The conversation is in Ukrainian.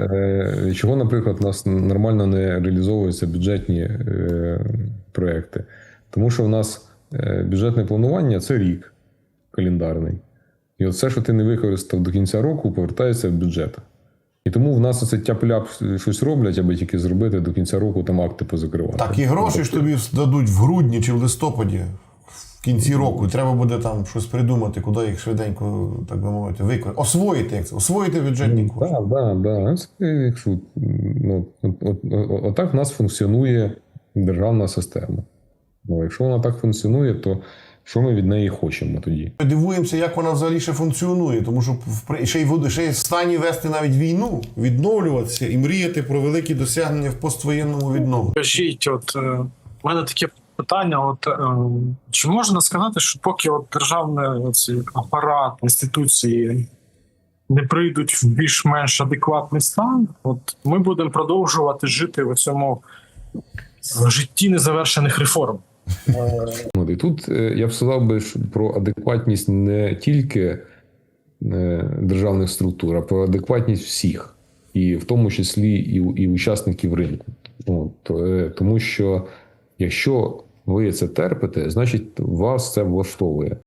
е, чого, наприклад, у нас нормально не реалізовуються бюджетні е, проекти? Тому що в нас е, бюджетне планування це рік календарний. І от все, що ти не використав до кінця року, повертається в бюджет. І тому в нас оце тяп-ляп щось роблять, аби тільки зробити до кінця року там акти позакривати. Так, і гроші ж тобі дадуть в грудні чи в листопаді, в кінці року. Треба буде там щось придумати, куди їх швиденько, так би мовити, використати. Освоїти як це, освоїти бюджетні кошти. Так, так, так. Це якщо ну, от, от, от, отак в нас функціонує державна система. Ну, якщо вона так функціонує, то що ми від неї хочемо тоді? Ми Дивуємося, як вона взагалі ще функціонує, тому що в ще й буде ще й в стані вести навіть війну, відновлюватися і мріяти про великі досягнення в поствоєнному відновленні. Скажіть, от е, в мене таке питання: от е, чи можна сказати, що поки от державний оці апарат, інституції не прийдуть в більш-менш адекватний стан, от ми будемо продовжувати жити в цьому житті незавершених реформ? Е, і тут е, я б сказав би про адекватність не тільки е, державних структур, а про адекватність всіх, і в тому числі і, і учасників ринку. От, е, тому що якщо ви це терпите, значить вас це влаштовує.